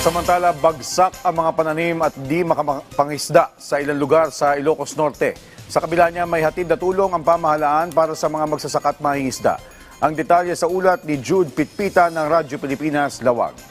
Samantala, bagsak ang mga pananim at di makapangisda sa ilang lugar sa Ilocos Norte. Sa kabila niya, may hatid na tulong ang pamahalaan para sa mga magsasaka at mangingisda. Ang detalye sa ulat ni Jude Pitpita ng Radyo Pilipinas, Lawag.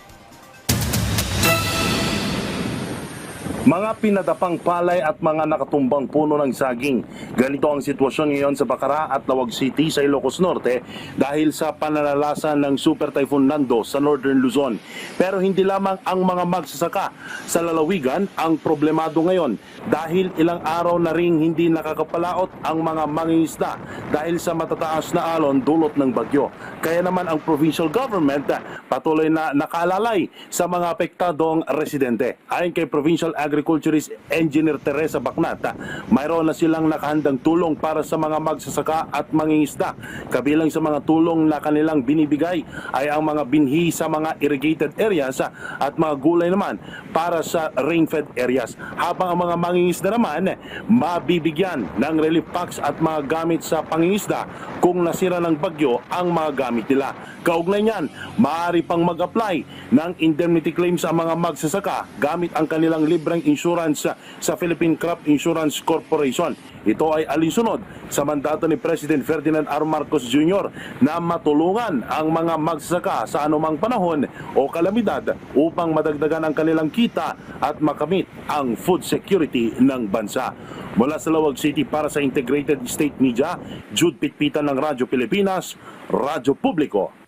Mga pinadapang palay at mga nakatumbang puno ng saging. Ganito ang sitwasyon ngayon sa Bacara at Lawag City sa Ilocos Norte dahil sa pananalasan ng Super Typhoon Nando sa Northern Luzon. Pero hindi lamang ang mga magsasaka sa lalawigan ang problemado ngayon dahil ilang araw na ring hindi nakakapalaot ang mga mangingisda dahil sa matataas na alon dulot ng bagyo. Kaya naman ang provincial government patuloy na nakalalay sa mga apektadong residente. Ayon kay Provincial Agriculturist Engineer Teresa Bacnat, ah, mayroon na silang nakahandang tulong para sa mga magsasaka at mangingisda. Kabilang sa mga tulong na kanilang binibigay ay ang mga binhi sa mga irrigated areas ah, at mga gulay naman para sa rain-fed areas. Habang ang mga mangingisda naman, mabibigyan ng relief packs at mga gamit sa pangingisda kung nasira ng bagyo ang mga gamit nila. Kaugnay niyan, maaari pang mag-apply ng indemnity claims ang mga magsasaka gamit ang kanilang libreng insurance sa- sa Philippine Crop Insurance Corporation. Ito ay alinsunod sa mandato ni President Ferdinand R. Marcos Jr. na matulungan ang mga magsasaka sa anumang panahon o kalamidad upang madagdagan ang kanilang kita at makamit ang food security ng bansa. Mula sa Lawag City para sa Integrated State Media, Jude Pitpitan ng Radyo Pilipinas, Radyo Publiko